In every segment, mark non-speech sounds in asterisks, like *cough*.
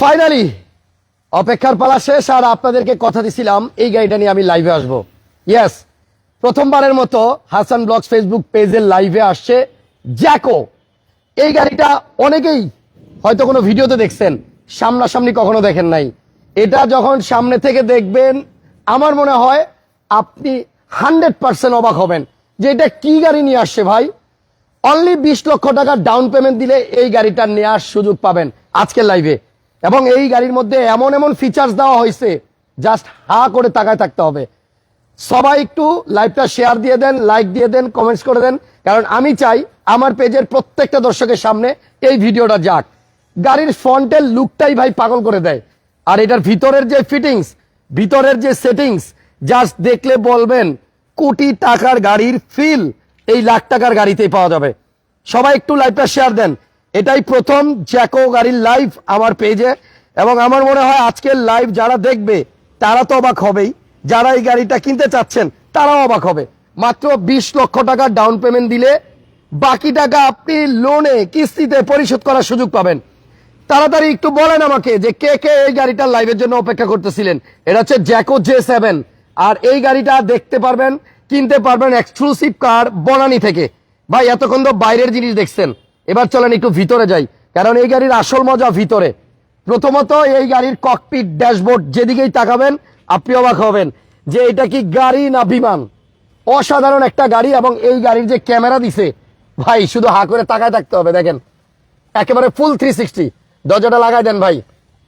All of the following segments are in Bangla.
ফাইনালি অপেক্ষার পালা শেষ আর আপনাদেরকে কথা দিছিলাম, এই গাড়িটা নিয়ে আমি লাইভে আসব। ইয়াস প্রথমবারের মতো হাসান ব্লগস ফেসবুক পেজের লাইভে আসছে জ্যাকো এই গাড়িটা অনেকেই হয়তো কোনো ভিডিওতে দেখছেন, সামনাসামনি কখনো দেখেন নাই। এটা যখন সামনে থেকে দেখবেন, আমার মনে হয় আপনি হান্ড্রেড পার্সেন্ট অবাক হবেন যে এটা কি গাড়ি নিয়ে আসছে ভাই। অনলি বিশ লক্ষ টাকা ডাউন পেমেন্ট দিলে এই গাড়িটা নেওয়ার সুযোগ পাবেন। আজকের লাইভে এবং এই গাড়ির মধ্যে এমন এমন ফিচার্স দেওয়া হয়েছে জাস্ট হা করে তাকায় থাকতে হবে। সবাই একটু লাইভটা শেয়ার দিয়ে দেন লাইক দিয়ে দেন কমেন্টস করে দেন। কারণ আমি চাই আমার পেজের প্রত্যেকটা দর্শকের সামনে এই ভিডিওটা যাক। গাড়ির ফ্রন্টের লুকটাই ভাই পাগল করে দেয়। আর এটার ভিতরের যে ফিটিংস ভিতরের যে সেটিংস জাস্ট দেখলে বলবেন, কোটি টাকার গাড়ির ফিল এই লাখ টাকার গাড়িতেই পাওয়া যাবে। সবাই একটু লাইভটা শেয়ার দেন। এটাই প্রথম জ্যাকো গাড়ির লাইভ আমার পেজে এবং আমার মনে হয় আজকের লাইভ যারা দেখবে, তারা তো অবাক হবেই। যারা এই গাড়িটা কিনতে চাচ্ছেন, তারাও অবাক হবে। মাত্র বিশ লক্ষ টাকা ডাউন পেমেন্ট দিলে বাকি টাকা আপনি লোনে কিস্তিতে পরিশোধ করার সুযোগ পাবেন। তাড়াতাড়ি একটু বলেন আমাকে যে কে কে এই গাড়িটার লাইভের জন্য অপেক্ষা করতেছিলেন। এটা হচ্ছে জ্যাকো জে সেভেন আর এই গাড়িটা দেখতে পারবেন, কিনতে পারবেন এক্সক্লুসিভ কার বনানি থেকে। ভাই, এতক্ষণ তো বাইরের জিনিস দেখছেন। এবার চলেন একটু ভিতরে যাই, কারণ এই গাড়ির আসল মজা ভিতরে। প্রথমত এই গাড়ির ককপিট ড্যাশবোর্ড যেদিকেই তাকাবেন, আপনি অবাক হবেন যে এটা কি গাড়ি না বিমান। অসাধারণ একটা গাড়ি এবং এই গাড়ির যে ক্যামেরা দিছে, ভাই, শুধু হা করে তাকায় থাকতে হবে, দেখেন। একেবারে ফুল থ্রি সিক্সটি দরজাটা লাগাই দেন, ভাই।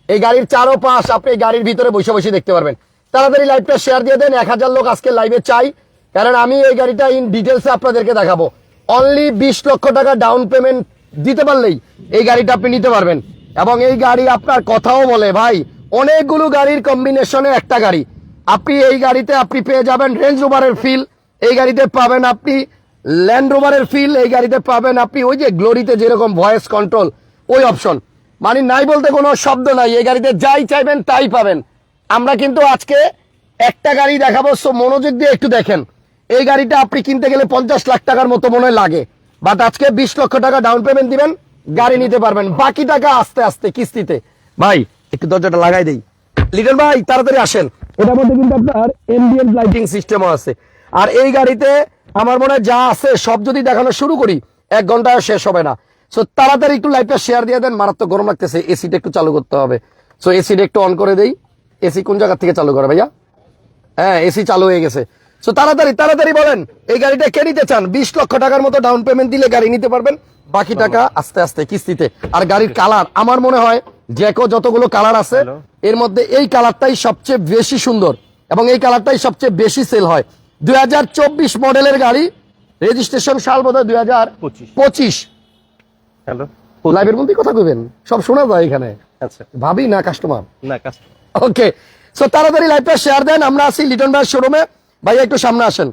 এই গাড়ির চারো পাশ আপনি এই গাড়ির ভিতরে বসে বসে দেখতে পারবেন। তাড়াতাড়ি লাইভটা শেয়ার দিয়ে দেন, এক হাজার লোক আজকে লাইভে চাই, কারণ আমি এই গাড়িটা ইন ডিটেলসে আপনাদেরকে দেখাবো। অনলি বিশ লক্ষ টাকা ডাউন পেমেন্ট দিতে পারলেই এই গাড়িটা আপনি নিতে পারবেন। এবং এই গাড়ি আপনার কথাও বলে, ভাই, অনেকগুলো গাড়ির কম্বিনেশনে একটা গাড়ি। আপনি এই গাড়িতে আপনি পেয়ে যাবেন রেঞ্জ রোভারের ফিল এই গাড়িতে পাবেন আপনি ল্যান্ড রোভারের ফিল এই গাড়িতে পাবেন আপনি ওই যে গ্লোরিতে যেরকম ভয়েস কন্ট্রোল ওই অপশন মানে নাই বলতে কোনো শব্দ নাই, এই গাড়িতে যাই চাইবেন তাই পাবেন। আমরা কিন্তু আজকে একটা গাড়ি দেখাবো সো মনোযোগ দিয়ে একটু দেখেন। এই গাড়িটা আপনি কিনতে গেলে পঞ্চাশ লাখ টাকার মতো মনে লাগে। বাট আজকে বিশ লক্ষ টাকা ডাউন পেমেন্ট দিবেন, গাড়ি নিতে পারবেন। বাকি টাকা আস্তে আস্তে কিস্তিতে। ভাই, একটু দরজাটা লাগাই দেই। লিটল ভাই, তাড়াতাড়ি আসেন। এটার মধ্যে কিন্তু আপনার এমবিএন লাইটিং সিস্টেমও আছে। আর এই গাড়িতে আমার মনে যা আছে, সব যদি দেখানো শুরু করি, এক ঘন্টায় শেষ হবে না। সো তাড়াতাড়ি একটু লাইটটা শেয়ার দিয়ে দেন, মারাত্মক গরম লাগতেছে এসিটা একটু চালু করতে হবে। সো এসিটা একটু অন করে দেই। এসি কোন জায়গা থেকে চালু করে ভাইয়া? হ্যাঁ এসি চালু হয়ে গেছে। সো তাড়াতাড়ি তাড়াতাড়ি বলেন এই গাড়িটা কে নিতে চান? বিশ লক্ষ টাকার মতো ডাউন পেমেন্ট দিলে গাড়ি নিতে পারবেন। বাকি টাকা আস্তে আস্তে কিস্তিতে। আর গাড়ির কালার আমার মনে হয় জ্যাকো যতগুলো কালার আছে এর মধ্যে এই কালারটাই সবচেয়ে বেশি সুন্দর এবং এই কালারটাই সবচেয়ে বেশি সেল হয়। দুই হাজার চব্বিশ মডেলের গাড়ি রেজিস্ট্রেশন সাল বোধ হয় দুই হাজার পঁচিশ। হ্যালো। লাইভের মধ্যে কথা কইবেন? সব শোনা যায় এখানে। আচ্ছা। ভাবি না কাস্টমার না ওকে সো তাড়াতাড়ি লাইভটা শেয়ার দেন আমরা আছি লিটন ভাইয়ের শোরুমে ভাই একটু সামনে আসেন।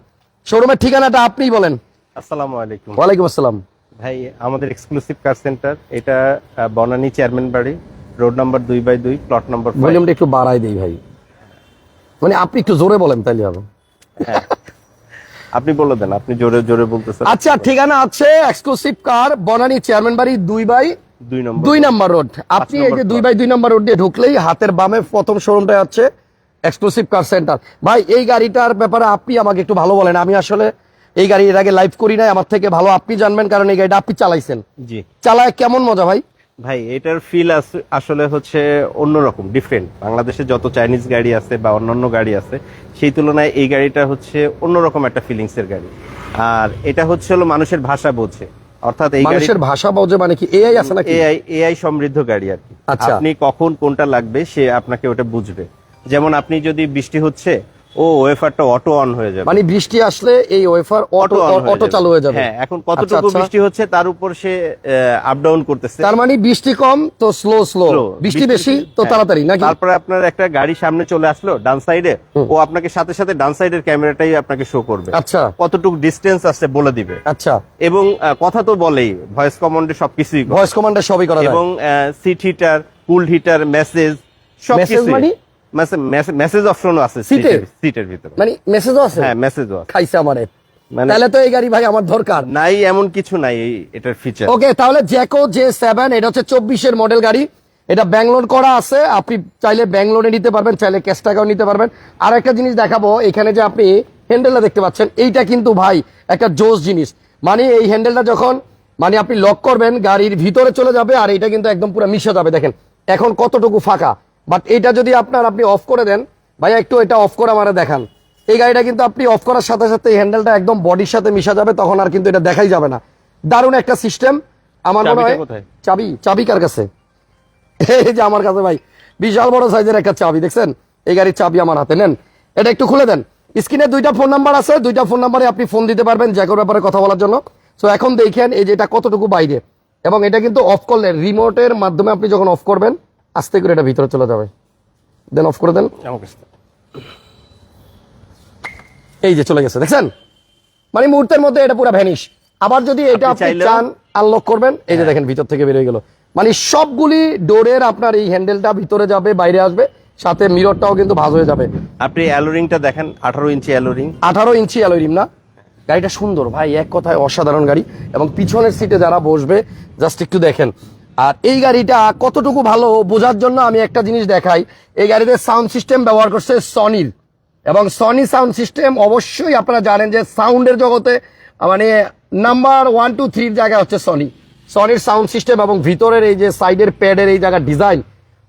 শোরুমের ঠিকানাটা আপনিই বলেন। আসসালামু আলাইকুম। ওয়ালাইকুম আসসালাম। ভাই আমাদের এক্সক্লুসিভ কার সেন্টার এটা বনানী চেয়ারম্যান বাড়ি রোড নাম্বার দুই বাই দুই প্লট নাম্বার ভলিউমটা একটু বাড়াই দেই ভাই। মানে আপনি একটু জোরে বলেন তাইলে হবে। আপনি বলে দেন আপনি জোরে জোরে বলতেছেন। আচ্ছা ঠিকানা আছে এক্সক্লুসিভ কার বনানী চেয়ারম্যান বাড়ি দুই বাই দুই নম্বর দুই নাম্বার রোড আপনি এই যে দুই বাই দুই নাম্বার রোড দিয়ে ঢুকলেই হাতের বামে প্রথম শোরুমটা আছে। এক্সক্লুসিভ কার সেন্টার ভাই এই গাড়িটার ব্যাপারে আপনি আমাকে একটু ভালো বলেন। আমি আসলে এই গাড়ি এর আগে লাইভ করি নাই। আমার থেকে ভালো আপনি জানবেন কারণ এই গাড়িটা আপনি চালাইছেন। জি। চালায় কেমন মজা ভাই? ভাই এটার ফিল আসলে হচ্ছে অন্যরকম ডিফারেন্ট বাংলাদেশে যত চাইনিজ গাড়ি আছে বা অন্যান্য গাড়ি আছে সেই তুলনায় এই গাড়িটা হচ্ছে অন্যরকম একটা ফিলিংস এর গাড়ি। আর এটা হচ্ছে হলো মানুষের ভাষা বোঝে। অর্থাৎ এই মানুষের ভাষা বোঝে মানে কি এআই আছে নাকি? এআই এআই সমৃদ্ধ গাড়ি আর কি। আচ্ছা। আপনি কখন কোনটা লাগবে সে আপনাকে ওটা বুঝবে। যেমন আপনি যদি বৃষ্টি হচ্ছে ও ওয়েফারটা অটো অন হয়ে যাবে। মানে বৃষ্টি আসলে এই ওয়েফার অটো অটো চালু হয়ে যাবে। হ্যাঁ এখন আচ্ছা, কতটুকু আচ্ছা। বৃষ্টি হচ্ছে তার উপর সে আপ ডাউন করতেছে। তার মানে বৃষ্টি কম তো স্লো স্লো বৃষ্টি বেশি তো হ্যাঁ। তাড়াতাড়ি নাকি? তারপরে আপনার একটা গাড়ি সামনে চলে আসলো ডান সাইডে ও আপনাকে সাথে সাথে ডান সাইডের ক্যামেরাটাই আপনাকে শো করবে। আচ্ছা। কতটুকু ডিস্টেন্স আছে বলে দিবে। আচ্ছা। এবং কথা তো বলেই ভয়েস কমান্ডে সবকিছুই ভয়েস কমান্ডে সবই করা যায়। এবং seat heater cool heater massage সব Message মানে? মেসেজ অপশনও আছে এ? সিটের ভিতরে। মানে মেসেজও আছে? হ্যাঁ মেসেজও আছে। খাইছে আমারে। মানে- তাহলে তো এই গাড়ি ভাই আমার দরকার। নাই এমন কিছু নাই এটার ফিচার ওকে তাহলে জ্যাকো জে সেভেন এটা হচ্ছে চব্বিশের মডেল গাড়ি। এটা ব্যাঙ্গলোর করা আছে আপনি চাইলে ব্যাঙ্গলোরে নিতে পারবেন চাইলে ক্যাশ টাকাও নিতে পারবেন। আর একটা জিনিস দেখাবো এখানে যে আপনি হ্যান্ডেলটা দেখতে পাচ্ছেন এইটা কিন্তু ভাই একটা জোস জিনিস। মানে এই হ্যান্ডেলটা যখন মানে আপনি লক করবেন গাড়ির ভিতরে চলে যাবে আর এটা কিন্তু একদম পুরো মিশে যাবে দেখেন। এখন কতটুকু ফাঁকা? বাট এটা যদি আপনার আপনি অফ করে দেন ভাইয়া একটু এটা অফ করে আমারে দেখান। এই গাড়িটা কিন্তু আপনি অফ করার সাথে সাথে এই হ্যান্ডেলটা একদম বডির সাথে মিশা যাবে তখন আর কিন্তু এটা দেখাই যাবে না। দারুণ একটা সিস্টেম আমার মনে হয় চাবি চাবি কার কাছে? এই যে আমার কাছে ভাই বিশাল বড় সাইজের একটা চাবি দেখছেন? এই গাড়ির চাবি আমার হাতে নেন। এটা একটু খুলে দেন। স্ক্রিনে দুইটা ফোন নাম্বার আছে দুইটা ফোন নাম্বারে আপনি ফোন দিতে পারবেন জ্যাকোর ব্যাপারে কথা বলার জন্য। সো এখন দেখেন এই যে এটা কতটুকু বাইরে। এবং এটা কিন্তু অফ করলে রিমোটের মাধ্যমে আপনি যখন অফ করবেন আস্তে করে এটা ভিতরে চলে যাবে। দেন অফ করে দেন। এই যে চলে গেছে দেখছেন? মানে মুহূর্তের মধ্যে এটা পুরো ভ্যানিশ আবার যদি এটা আপনি চান আনলক করবেন। এই যে দেখেন ভিতর থেকে বেরিয়ে গেল। মানে সবগুলি ডোরের আপনার এই হ্যান্ডেলটা ভিতরে যাবে বাইরে আসবে। সাথে মিররটাও কিন্তু ভাঁজ হয়ে যাবে। আপনি অ্যালোরিংটা দেখেন আঠারো ইঞ্চি অ্যালোরিং আঠারো ইঞ্চি অ্যালোরিম না। গাড়িটা সুন্দর ভাই এক কথায় অসাধারণ গাড়ি। এবং পিছনের সিটে যারা বসবে জাস্ট একটু দেখেন। আর এই গাড়িটা কতটুকু ভালো বোঝার জন্য আমি একটা জিনিস দেখাই। এই গাড়িতে সাউন্ড সিস্টেম ব্যবহার করছে সনির এবং সনি সাউন্ড সিস্টেম অবশ্যই আপনারা জানেন যে সাউন্ডের জগতে মানে নাম্বার ওয়ান টু থ্রির জায়গা হচ্ছে সনি সনির সাউন্ড সিস্টেম এবং ভিতরের এই যে সাইডের প্যাডের এই জায়গার ডিজাইন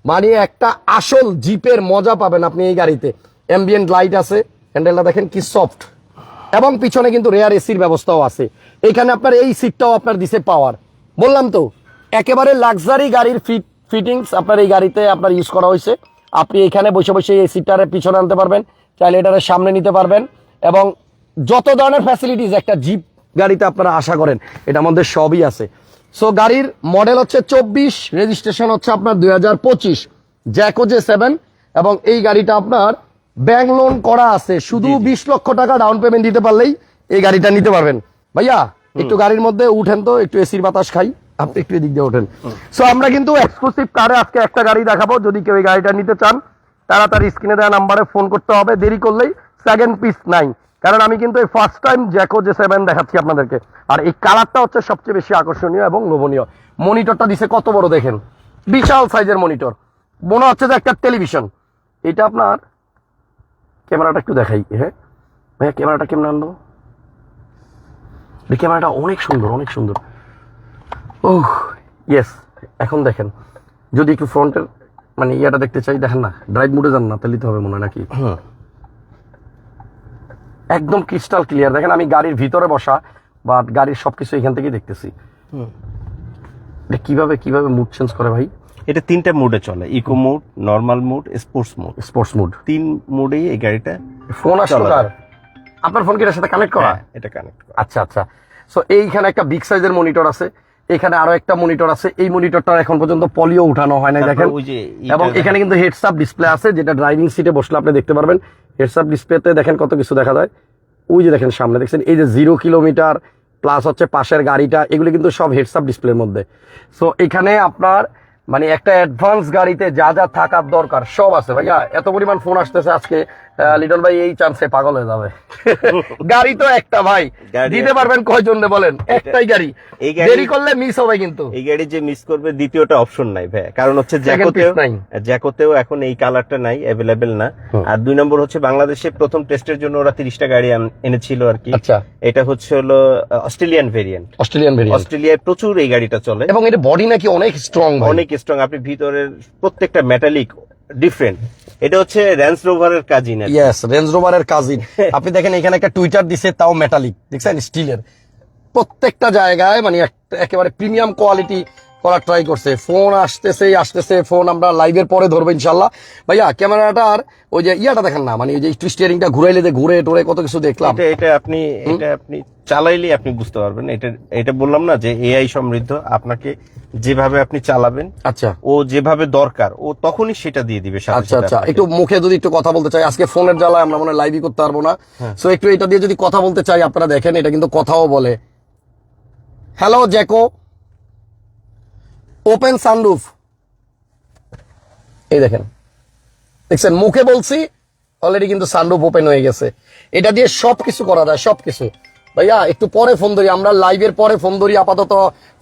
মানে একটা আসল জিপের মজা পাবেন আপনি এই গাড়িতে। অ্যাম্বিয়েন্ট লাইট আছে হ্যান্ডেলটা দেখেন কি সফট এবং পিছনে কিন্তু রেয়ার এসির ব্যবস্থাও আছে। এখানে আপনার এই সিটটাও আপনার দিছে পাওয়ার বললাম তো একেবারে লাক্সারি গাড়ির ফিট ফিটিংস আপনার এই গাড়িতে আপনার ইউজ করা হয়েছে। আপনি এখানে বসে বসে এই সিটটারে পিছনে আনতে পারবেন চাইলে এটারে সামনে নিতে পারবেন এবং যত ধরনের ফ্যাসিলিটিস একটা জিপ গাড়িতে আপনারা আশা করেন এটা মধ্যে সবই আছে। সো গাড়ির মডেল হচ্ছে চব্বিশ রেজিস্ট্রেশন হচ্ছে আপনার দুই হাজার পঁচিশ জ্যাকো জে সেভেন এবং এই গাড়িটা আপনার ব্যাংক লোন করা আছে। শুধু বিশ লক্ষ টাকা ডাউন পেমেন্ট দিতে পারলেই এই গাড়িটা নিতে পারবেন। ভাইয়া একটু গাড়ির মধ্যে উঠেন তো একটু এসির বাতাস খাই। আপনি একটু এদিক দিয়ে ওঠেন। সো আমরা কিন্তু এক্সক্লুসিভ কারে আজকে একটা গাড়ি দেখাবো। যদি কেউ এই গাড়িটা নিতে চান, তাড়াতাড়ি স্ক্রিনে দেওয়া নাম্বারে ফোন করতে হবে। দেরি করলেই সেকেন্ড পিস নাই কারণ আমি কিন্তু এই first time Jaecoo J seven দেখাচ্ছি আপনাদেরকে। আর এই কালারটা হচ্ছে সবচেয়ে বেশি আকর্ষণীয় এবং লোভনীয়। মনিটরটা দিছে কত বড় দেখেন। বিশাল সাইজের মনিটর মনে হচ্ছে যে একটা টেলিভিশন এটা আপনার, ক্যামেরাটা একটু দেখাই। হ্যাঁ? ভাইয়া, ক্যামেরাটা কেমন আনলো ক্যামেরাটা অনেক সুন্দর অনেক সুন্দর। ওহ ইয়েস এখন দেখেন। যদি একটু ফ্রন্টের মানে ইয়াটা দেখতে চাই দেখেন না ড্রাইভ মুডে যান না তাহলে তো হবে মনে নাকি? একদম ক্রিস্টাল ক্লিয়ার দেখেন আমি গাড়ির ভিতরে বসা বা গাড়ির সবকিছু এখান থেকেই দেখতেছি। এটা কীভাবে কীভাবে মুড চেঞ্জ করে ভাই? এটা তিনটা মুডে চলে eco mode normal mode sports mode sports mode তিন মোডেই এই গাড়িটা ফোন আসলো কার আপনার ফোন কি এটার সাথে কানেক্ট করা? হ্যাঁ, এটা কানেক্ট করা। আচ্ছা আচ্ছা। সো এইখানে একটা বিগ সাইজের মনিটর আছে। এখানে আরও একটা মনিটর আছে। এই মনিটরটা এখন পর্যন্ত পলিও উঠানো হয় না দেখেন। এবং এখানে কিন্তু হেডসাপ ডিসপ্লে আছে যেটা ড্রাইভিং সিটে বসলে আপনি দেখতে পারবেন। হেডসাপ ডিসপ্লেতে দেখেন কত কিছু দেখা যায়। ওই যে দেখেন সামনে দেখছেন? এই যে জিরো কিলোমিটার প্লাস হচ্ছে পাশের গাড়িটা এগুলি কিন্তু সব হেডসাপ ডিসপ্লের মধ্যে। সো এখানে আপনার মানে একটা অ্যাডভান্স গাড়িতে যা যা থাকার দরকার সব আছে। ভাইয়া এত পরিমাণ ফোন আসতেছে আজকে লিটন ভাই এই চান্সে পাগল হয়ে যাবে। *laughs* গাড়ি তো একটা ভাই। দিতে পারবেন কয়জন বলেন? একটাই গাড়ি। দেরি করলে মিস হবে কিন্তু। এই গাড়ি যে মিস করবে দ্বিতীয়টা অপশন নাই ভাই কারণ হচ্ছে জ্যাকোতেও জ্যাকোতেও এখন এই কালারটা নাই অ্যাভেলেবেল না। আর দুই নম্বর হচ্ছে বাংলাদেশে প্রথম টেস্টের জন্য ওরা তিরিশটা গাড়ি এনেছিল আর কি। আচ্ছা। এটা হচ্ছে হলো অস্ট্রেলিয়ান ভেরিয়েন্ট অস্ট্রেলিয়ান ভেরিয়েন্ট অস্ট্রেলিয়ায় প্রচুর এই গাড়িটা চলে। এবং এটা বডি নাকি অনেক স্ট্রং অনেক স্ট্রং আপনি ভিতরের প্রত্যেকটা মেটালিক ডিফারেন্ট এটা হচ্ছে রেঞ্জ রোভারের কাজিন ইয়েস রেঞ্জ রোভারের কাজিন আপনি দেখেন এখানে একটা টুইটার দিছে তাও মেটালিক দেখছেন? স্টিলের প্রত্যেকটা জায়গায় মানে একেবারে প্রিমিয়াম কোয়ালিটি করার ট্রাই করছে। ফোন আসতেছে আসতেছে ফোন আমরা লাইভের পরে ধরবো ইনশাল্লাহ ভাইয়া ক্যামেরাটার ওই যে ইয়াটা দেখেন না মানে ওই যে স্টিয়ারিংটা ঘুরাইলে যে ঘুরে টোরে কত কিছু দেখলাম। এটা এটা আপনি এটা আপনি চালাইলেই আপনি বুঝতে পারবেন। এটা এটা বললাম না যে এআই সমৃদ্ধ আপনাকে যেভাবে আপনি চালাবেন আচ্ছা। ও যেভাবে দরকার ও তখনই সেটা দিয়ে দিবে আচ্ছা আচ্ছা। একটু মুখে যদি একটু কথা বলতে চাই আজকে ফোনের জ্বালায় আমরা মনে লাইভই করতে পারব না। সো একটু এটা দিয়ে যদি কথা বলতে চাই আপনারা দেখেন এটা কিন্তু কথাও বলে। Hello Jaecoo open sunroof. এই দেখেন। দেখছেন মুখে বলছি অলরেডি কিন্তু সানরুফ ওপেন হয়ে গেছে। এটা দিয়ে সবকিছু করা যায় সবকিছু। ভাইয়া একটু পরে ফোন ধরি আমরা লাইভের পরে ফোন ধরি আপাতত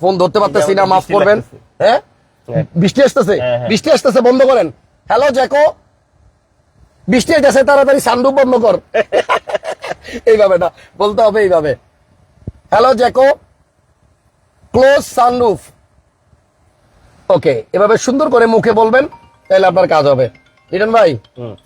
ফোন ধরতে পারতেছি না মাফ করবেন। হ্যাঁ হ্যাঁ। বৃষ্টি আসতেছে? হ্যাঁ, হ্যাঁ। বৃষ্টি আসতেছে বন্ধ করেন। হ্যালো জ্যাকো বৃষ্টি আসতেছে তাড়াতাড়ি সানরুফ বন্ধ কর। *laughs* এইভাবে না বলতে হবে এইভাবে। Hello Jaecoo close sunroof. Okay এভাবে সুন্দর করে মুখে বলবেন তাহলে আপনার কাজ হবে। লিটন ভাই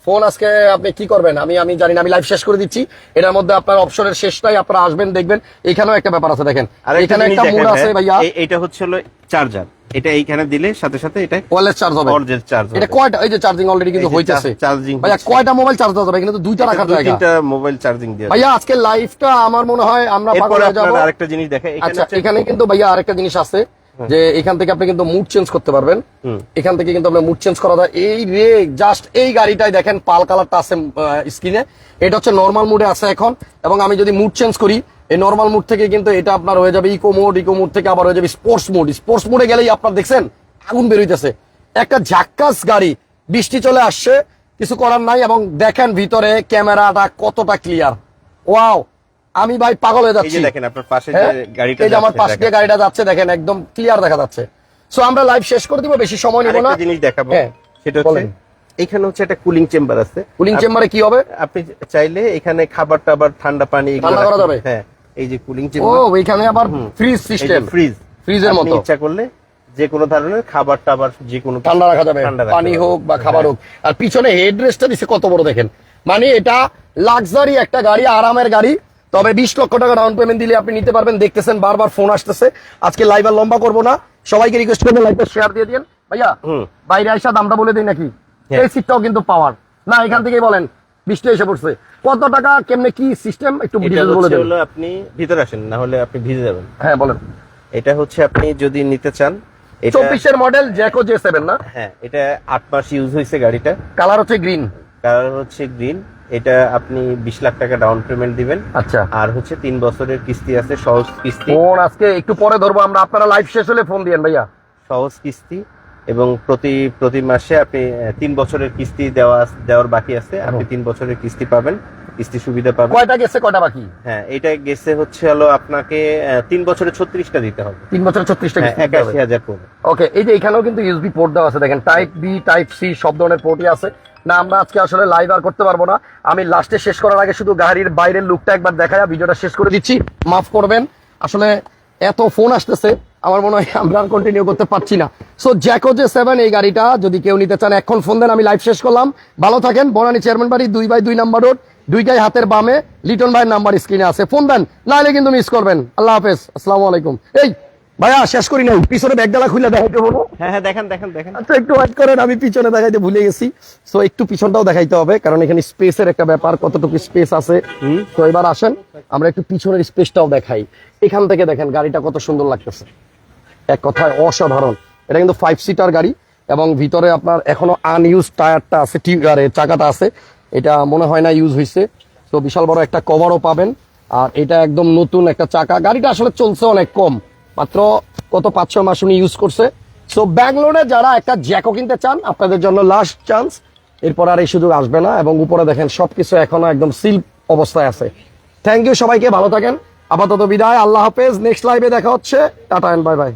ফোন আজকে আপনি কি করবেন? আমি আমি জানি না আমি লাইভ শেষ করে দিচ্ছি। এটার মধ্যে আপনার অপশনের শেষটাই আপনারা আসবেন দেখবেন। এখানেও একটা ব্যাপার আছে দেখেন। আর এখানে একটা মুড আছে ভাইয়া। এটা হচ্ছে হলো চার্জার এটা এইখানে দিলে সাথে সাথে এটা চার্জ হবে। অরিজিনাল চার্জ এটা কয়টা? এই যে চার্জিং অলরেডি কিন্তু হইতেছে। charging ভাইয়া কয়টা মোবাইল চার্জ দেওয়া যাবে? এখানে তো দুইটা রাখার জায়গা। তিনটা মোবাইল চার্জিং ভাইয়া আজকে লাইভটা আমার মনে হয় আমরা পাগল হয়ে যাব। আরেকটা জিনিস দেখে এখানে আচ্ছা এখানে কিন্তু ভাইয়া আরেকটা জিনিস আছে। যে এখান থেকে আপনি কিন্তু মুড চেঞ্জ করতে পারবেন। এখান থেকে কিন্তু আপনার মুড চেঞ্জ করা যায়। এই রে জাস্ট এই গাড়িটাই দেখেন পাল কালারটা আছে স্ক্রিনে এটা হচ্ছে নর্মাল মুডে আছে এখন। এবং আমি যদি মুড চেঞ্জ করি এই নর্মাল মুড থেকে কিন্তু এটা আপনার হয়ে যাবে ইকো মোড ইকো মোড থেকে আবার হয়ে যাবে স্পোর্টস মোড স্পোর্টস মোডে গেলেই আপনার দেখছেন আগুন বেরোইতেছে একটা ঝাক্কাস গাড়ি বৃষ্টি চলে আসছে কিছু করার নাই এবং দেখেন ভিতরে ক্যামেরাটা কতটা ক্লিয়ার ওয়াও আমি ভাই পাগল হয়ে যাচ্ছি। দেখেন আপনার পাশে যে হ্যাঁ? গাড়িটা এই যে আমার পাশ দিয়ে গাড়িটা যাচ্ছে দেখেন একদম ক্লিয়ার দেখা যাচ্ছে। সো আমরা লাইভ শেষ করে দিব বেশি সময় নিব না। জিনিস দেখাবো হ্যাঁ, সেটা হচ্ছে এখানে হচ্ছে একটা কুলিং চেম্বার আছে। কুলিং চেম্বারে কি হবে? আপনি চাইলে এখানে খাবার টাবার ঠান্ডা পানি এগুলো ঠান্ডা করা যাবে? হ্যাঁ এই যে কুলিং চেম্বার ও এখানে আবার ফ্রিজ সিস্টেম ফ্রিজ ফ্রিজের মতো। ইচ্ছা করলে যে কোনো ধরনের খাবার টাবার যে কোনো ঠান্ডা রাখা যাবে। ঠান্ডা পানি হোক বা খাবার হোক। আর পিছনে হেড রেস্টটা দিছে কত বড় দেখেন। মানে এটা লাক্সারি একটা গাড়ি আরামের গাড়ি। তবে বিশ লক্ষ টাকা ডাউন পেমেন্ট দিলে আপনি নিতে পারবেন। দেখতেছেন বারবার ফোন আসতেছে। আজকে লাইভ আর লম্বা করব না। সবাইকে রিকোয়েস্ট করবেন লাইভটা শেয়ার দিয়ে দিন ভাইয়া। বাইরে আইসা দামটা বলে দিই নাকি? হ্যাঁ। এই সিটটাও কিন্তু পাওয়ার না এখান থেকেই বলেন বৃষ্টি এসে পড়ছে। কত টাকা কেমনে কি সিস্টেম একটু বলে দেন। আপনি ভিতরে আসেন না হলে আপনি ভিজে যাবেন। হ্যাঁ বলেন। এটা হচ্ছে আপনি যদি নিতে চান এটা চব্বিশের মডেল জ্যাকো জে সেভেন না? হ্যাঁ এটা আট মাস ইউজ হয়েছে গাড়িটা। কালার হচ্ছে গ্রিন কালার হচ্ছে গ্রিন এটা আপনি বিশ লাখ টাকা ডাউন পেমেন্ট দিবেন। আচ্ছা। আর হচ্ছে তিন বছরের কিস্তি আছে সহজ কিস্তি। ফোন আজকে একটু পরে ধরবো আমরা আপনারা লাইভ শেষ হলে ফোন দিয়েন ভাইয়া। সহজ কিস্তি এবং প্রতি প্রতি মাসে আপনি তিন বছরের কিস্তি দেওয়া দেওয়ার বাকি আছে আপনি তিন বছরের কিস্তি পাবেন কিস্তি সুবিধা পাবেন। কয়টা গেছে কয়টা বাকি? হ্যাঁ এটা গেছে হচ্ছে হলো আপনাকে তিন বছরে ছত্রিশটা দিতে হবে। তিন বছর ছত্রিশটা হ্যাঁ একাশি হাজার ওকে এই যে এখানেও কিন্তু ইউএসবি পোর্ট দেওয়া আছে দেখেন টাইপ বি টাইপ সি সব ধরনের পোর্টই আছে। না, আমরা আজকে আসলে লাইভ আর করতে পারব না। আমি লাস্টে শেষ করার আগে শুধু গাড়ির বাইরের লুকটা একবার দেখায় ভিডিওটা শেষ করে দিচ্ছি। মাফ করবেন, আসলে এত ফোন আসতেছে, আমার মনে হয় আমরা আর কন্টিনিউ করতে পারছি না। সো জ্যাকো যে সেভেন এই গাড়িটা যদি কেউ নিতে চান, এখন ফোন দেন, আমি লাইভ শেষ করলাম। ভালো থাকেন, বনানী চেয়ারম্যান বাড়ি, দুই বাই দুই নাম্বার রোড দুইটাই হাতের বামে, লিটন ভাইয়ের নাম্বার স্ক্রিনে আছে। ফোন দেন নাহলে কিন্তু মিস করবেন। আল্লাহ হাফেজ, আসসালামু আলাইকুম। এই ভাইয়া শেষ করি নাই। পিছনে ব্যাগডালা খুলে দেখাইতে বলব হ্যাঁ হ্যাঁ দেখেন দেখেন দেখেন। আচ্ছা একটু ওয়েট করেন আমি পিছনে দেখাইতে ভুলে গেছি। সো একটু পিছনটাও দেখাইতে হবে কারণ এখানে স্পেসের একটা ব্যাপার কতটুকু স্পেস আছে। তো এবার আসেন আমরা একটু পিছনের স্পেসটাও দেখাই। এখান থেকে দেখেন গাড়িটা কত সুন্দর লাগতেছে। এক কথায় অসাধারণ। এটা কিন্তু ফাইভ সিটার গাড়ি এবং ভিতরে আপনার এখনও আনইউজ টায়ারটা আছে টি- আরে চাকাটা আছে। এটা মনে হয় না ইউজ হয়েছে তো বিশাল বড় একটা কভারও পাবেন। আর এটা একদম নতুন একটা চাকা। গাড়িটা আসলে চলছে অনেক কম। মাত্র কত পাঁচ, ছয় মাস উনি ইউজ করছে। সো ব্যাঙ্গলোরে যারা একটা জ্যাকো কিনতে চান, আপনাদের জন্য লাস্ট চান্স এরপর আর এই সুযোগ আসবে না এবং উপরে দেখেন সবকিছু এখনও একদম সিল অবস্থায় আছে। থ্যাংক ইউ সবাইকে, ভালো থাকেন। আপাতত বিদায়, আল্লাহ হাফেজ। নেক্সট লাইভে দেখা হচ্ছে। Tata and bye bye